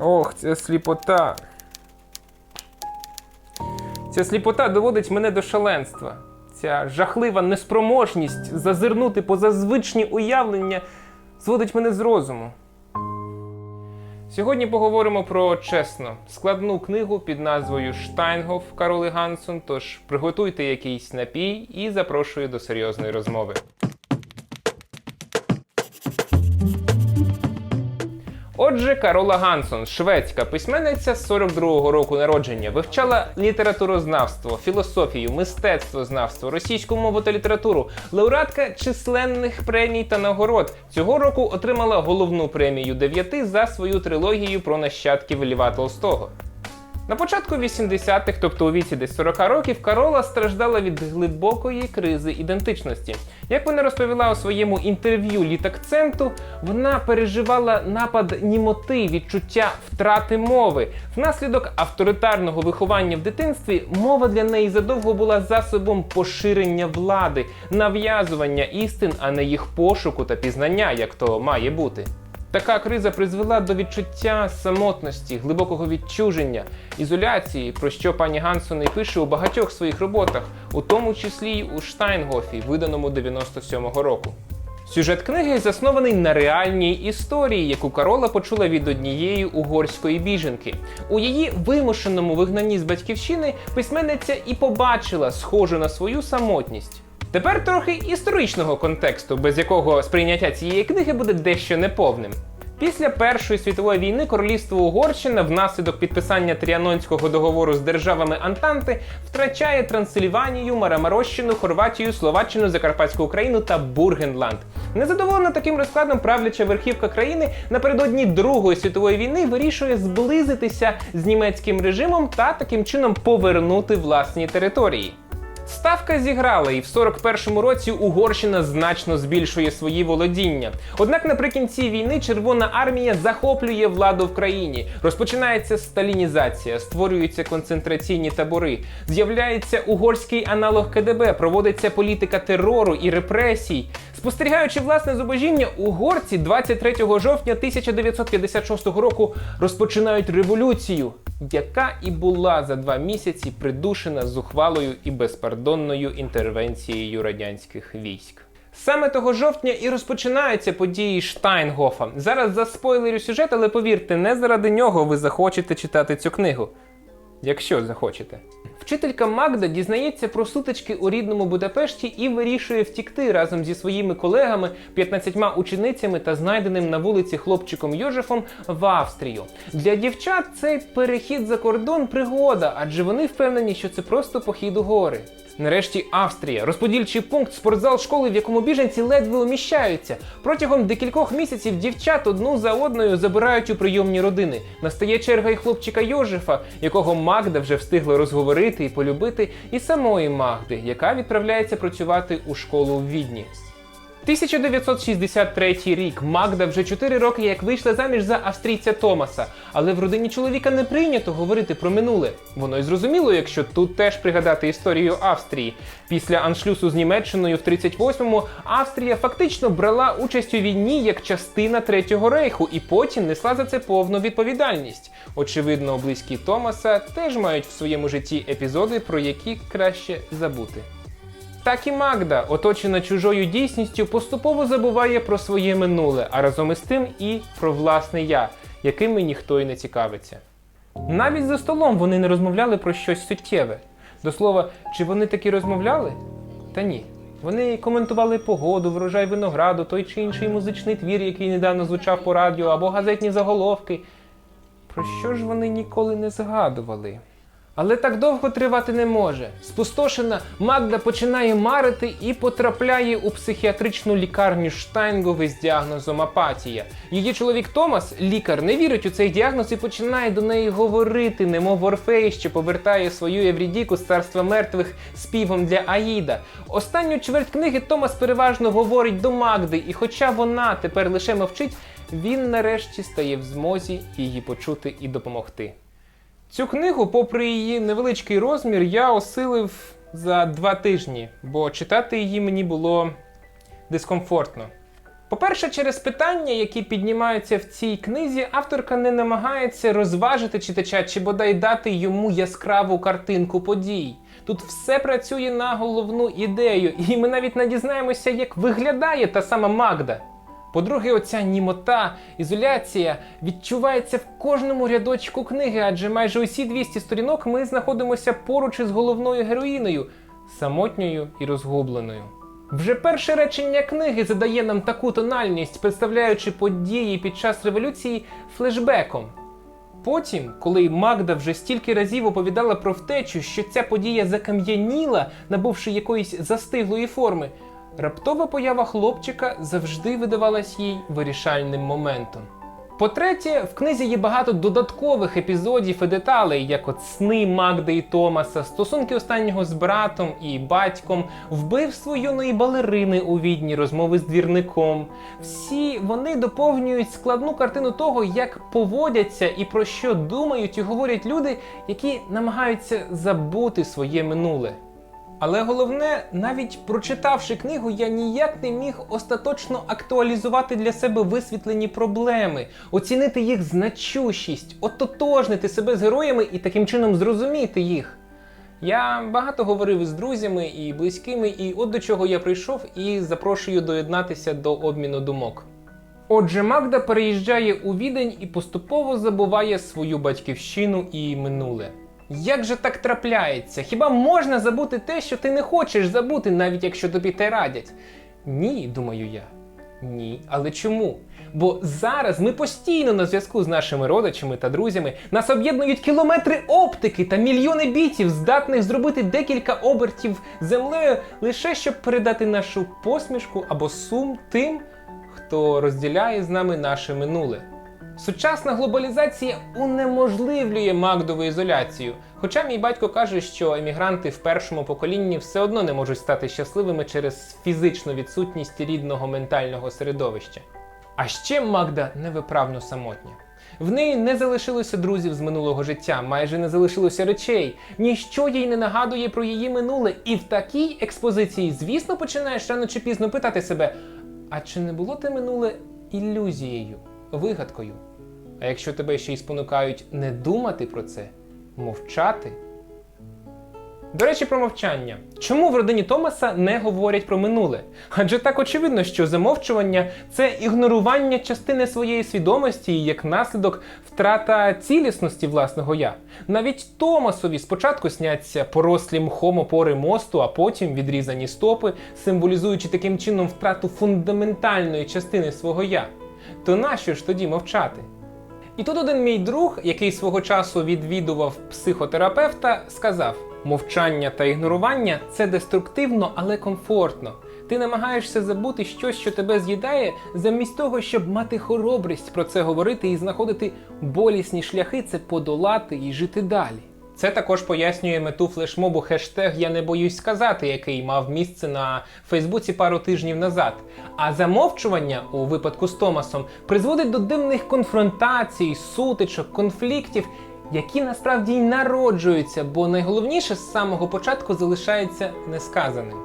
Ох, ця сліпота. Ця сліпота доводить мене до шаленства. Ця жахлива неспроможність зазирнути поза звичні уявлення зводить мене з розуму. Сьогодні поговоримо про чесно складну книгу під назвою Штайнгоф Кароли Гансон. Тож приготуйте якийсь напій і запрошую до серйозної розмови. Отже, Карола Гансон, шведська письменниця з 42-го року народження, вивчала літературознавство, філософію, мистецтвознавство, російську мову та літературу, лауреатка численних премій та нагород. Цього року отримала головну премію дев'яти за свою трилогію про нащадків Льва Толстого. На початку 80-х, тобто у віці десь 40 років, Карола страждала від глибокої кризи ідентичності. Як вона розповіла у своєму інтерв'ю літакценту, вона переживала напад німоти, відчуття втрати мови. Внаслідок авторитарного виховання в дитинстві мова для неї задовго була засобом поширення влади, нав'язування істин, а не їх пошуку та пізнання, як то має бути. Така криза призвела до відчуття самотності, глибокого відчуження, ізоляції, про що пані Гансон і пише у багатьох своїх роботах, у тому числі й у Штайнгофі, виданому 97-го року. Сюжет книги заснований на реальній історії, яку Карола почула від однієї угорської біженки. У її вимушеному вигнанні з батьківщини письменниця і побачила схожу на свою самотність. Тепер трохи історичного контексту, без якого сприйняття цієї книги буде дещо неповним. Після Першої світової війни королівство Угорщина внаслідок підписання Тріанонського договору з державами Антанти втрачає Трансильванію, Марамарощину, Хорватію, Словаччину, Закарпатську Україну та Бургенланд. Незадоволена таким розкладом правляча верхівка країни напередодні Другої світової війни вирішує зблизитися з німецьким режимом та таким чином повернути власні території. Ставка зіграла, і в 41-му році Угорщина значно збільшує свої володіння. Однак наприкінці війни Червона армія захоплює владу в країні. Розпочинається сталінізація, створюються концентраційні табори, з'являється угорський аналог КДБ, проводиться політика терору і репресій. Спостерігаючи власне зубожіння, угорці 23 жовтня 1956 року розпочинають революцію, яка і була за два місяці придушена зухвалою і безпардонною інтервенцією радянських військ. Саме того жовтня і розпочинаються події Штайнгофа. Зараз заспойлерю сюжет, але повірте, не заради нього ви захочете читати цю книгу. Якщо захочете. Вчителька Магда дізнається про сутички у рідному Будапешті і вирішує втікти разом зі своїми колегами, 15 ученицями та знайденим на вулиці хлопчиком Йожефом в Австрію. Для дівчат цей перехід за кордон пригода, адже вони впевнені, що це просто похід у гори. Нарешті Австрія, розподільчий пункт, спортзал школи, в якому біженці ледве уміщаються. Протягом декількох місяців дівчат одну за одною забирають у прийомні родини. Настає черга й хлопчика Йожефа, якого Магда вже встигла розговорити і полюбити, і самої Магди, яка відправляється працювати у школу в Відні. 1963 рік Магда вже 4 роки як вийшла заміж за австрійця Томаса, але в родині чоловіка не прийнято говорити про минуле. Воно й зрозуміло, якщо тут теж пригадати історію Австрії. Після аншлюсу з Німеччиною в 38-му Австрія фактично брала участь у війні як частина Третього рейху і потім несла за це повну відповідальність. Очевидно, близькі Томаса теж мають в своєму житті епізоди, про які краще забути. Так і Магда, оточена чужою дійсністю, поступово забуває про своє минуле, а разом із тим і про власне я, якими ніхто й не цікавиться. Навіть за столом вони не розмовляли про щось суттєве. До слова, чи вони таки розмовляли? Та ні. Вони коментували погоду, врожай винограду, той чи інший музичний твір, який недавно звучав по радіо, або газетні заголовки. Про що ж вони ніколи не згадували? Але так довго тривати не може. Спустошена Магда починає марити і потрапляє у психіатричну лікарню Штайнгови з діагнозом апатія. Її чоловік Томас, лікар, не вірить у цей діагноз і починає до неї говорити, немов Орфей, що повертає свою Еврідіку з царства мертвих співом для Аїда. Останню чверть книги Томас переважно говорить до Магди, і хоча вона тепер лише мовчить, він нарешті стає в змозі її почути і допомогти. Цю книгу, попри її невеличкий розмір, я осилив за два тижні, бо читати її мені було дискомфортно. По-перше, через питання, які піднімаються в цій книзі, авторка не намагається розважити читача чи бодай дати йому яскраву картинку подій. Тут все працює на головну ідею, і ми навіть не дізнаємося, як виглядає та сама Магда. По-друге, оця німота, ізоляція відчувається в кожному рядочку книги, адже майже усі 200 сторінок ми знаходимося поруч із головною героїнею, самотньою і розгубленою. Вже перше речення книги задає нам таку тональність, представляючи події під час революції флешбеком. Потім, коли Магда вже стільки разів оповідала про втечу, що ця подія закам'яніла, набувши якоїсь застиглої форми, раптова поява хлопчика завжди видавалась їй вирішальним моментом. По-третє, в книзі є багато додаткових епізодів і деталей, як от сни Магди і Томаса, стосунки останнього з братом і батьком, вбивство юної балерини у відні, розмови з двірником. Всі вони доповнюють складну картину того, як поводяться і про що думають і говорять люди, які намагаються забути своє минуле. Але головне, навіть прочитавши книгу, я ніяк не міг остаточно актуалізувати для себе висвітлені проблеми, оцінити їх значущість, ототожнити себе з героями і таким чином зрозуміти їх. Я багато говорив із друзями і близькими, і от до чого я прийшов і запрошую доєднатися до обміну думок. Отже, Магда переїжджає у відень і поступово забуває свою батьківщину і минуле. Як же так трапляється? Хіба можна забути те, що ти не хочеш забути, навіть якщо тобі те радять? Ні, думаю я. Ні, але чому? Бо зараз ми постійно на зв'язку з нашими родичами та друзями нас об'єднують кілометри оптики та мільйони бітів, здатних зробити декілька обертів землею лише щоб передати нашу посмішку або сум тим, хто розділяє з нами наше минуле. Сучасна глобалізація унеможливлює Магдову ізоляцію. Хоча мій батько каже, що емігранти в першому поколінні все одно не можуть стати щасливими через фізичну відсутність рідного ментального середовища. А ще Магда невиправно самотня. В неї не залишилося друзів з минулого життя, майже не залишилося речей, ніщо їй не нагадує про її минуле. І в такій експозиції, звісно, починаєш рано чи пізно питати себе: а чи не було те минуле ілюзією, вигадкою? А якщо тебе ще й спонукають не думати про це, мовчати. До речі, про мовчання. Чому в родині Томаса не говорять про минуле? Адже так очевидно, що замовчування це ігнорування частини своєї свідомості і як наслідок втрата цілісності власного я. Навіть Томасові спочатку сняться порослі мхом опори мосту, а потім відрізані стопи, символізуючи таким чином втрату фундаментальної частини свого я. То нащо ж тоді мовчати? І тут один мій друг, який свого часу відвідував психотерапевта, сказав: мовчання та ігнорування це деструктивно, але комфортно. Ти намагаєшся забути щось, що тебе з'їдає, замість того, щоб мати хоробрість про це говорити і знаходити болісні шляхи це подолати і жити далі. Це також пояснює мету флешмобу хештег Я не боюсь сказати, який мав місце на Фейсбуці пару тижнів назад. А замовчування у випадку з Томасом призводить до дивних конфронтацій, сутичок, конфліктів, які насправді й народжуються, бо найголовніше з самого початку залишається несказаним.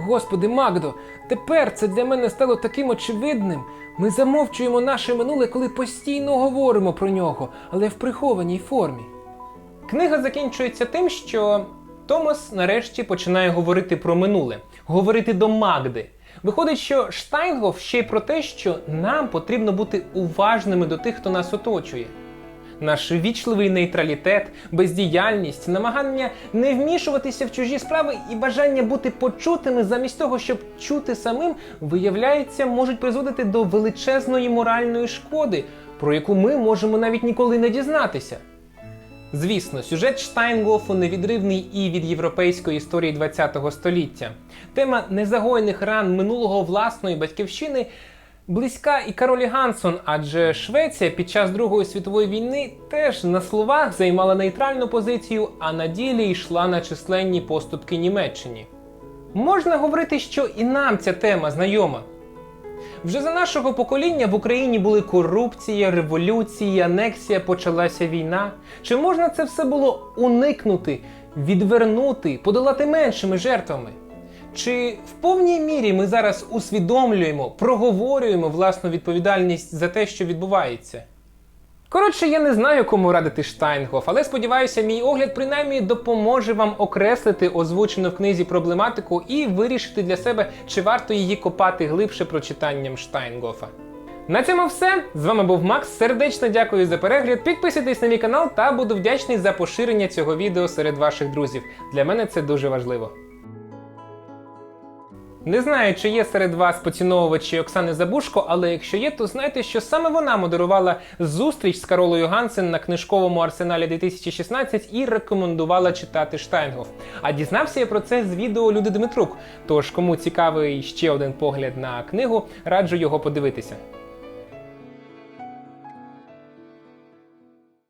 Господи, Магдо, тепер це для мене стало таким очевидним. Ми замовчуємо наше минуле, коли постійно говоримо про нього, але в прихованій формі. Книга закінчується тим, що Томас нарешті починає говорити про минуле, говорити до Магди. Виходить, що Штайнгоф ще й про те, що нам потрібно бути уважними до тих, хто нас оточує. Наш вічливий нейтралітет, бездіяльність, намагання не вмішуватися в чужі справи і бажання бути почутими замість того, щоб чути самим, виявляється, можуть призводити до величезної моральної шкоди, про яку ми можемо навіть ніколи не дізнатися. Звісно, сюжет Штайнгофу невідривний і від європейської історії ХХ століття. Тема незагоєних ран минулого власної батьківщини близька і Каролі Гансон, адже Швеція під час Другої світової війни теж на словах займала нейтральну позицію, а на ділі йшла на численні поступки Німеччині. Можна говорити, що і нам ця тема знайома. Вже за нашого покоління в Україні були корупція, революції, анексія, почалася війна. Чи можна це все було уникнути, відвернути, подолати меншими жертвами? Чи в повній мірі ми зараз усвідомлюємо, проговорюємо власну відповідальність за те, що відбувається? Коротше, я не знаю, кому радити Штайнгоф, але сподіваюся, мій огляд принаймні допоможе вам окреслити озвучену в книзі проблематику і вирішити для себе, чи варто її копати глибше прочитанням Штайнгофа. На цьому все. З вами був Макс. Сердечно дякую за перегляд. Підписуйтесь на мій канал та буду вдячний за поширення цього відео серед ваших друзів. Для мене це дуже важливо. Не знаю, чи є серед вас поціновувачі Оксани Забушко, але якщо є, то знайте, що саме вона модерувала зустріч з Каролою Гансен на книжковому арсеналі 2016 і рекомендувала читати Штайнгоф. А дізнався я про це з відео Люди Дмитрук. Тож, кому цікавий ще один погляд на книгу, раджу його подивитися.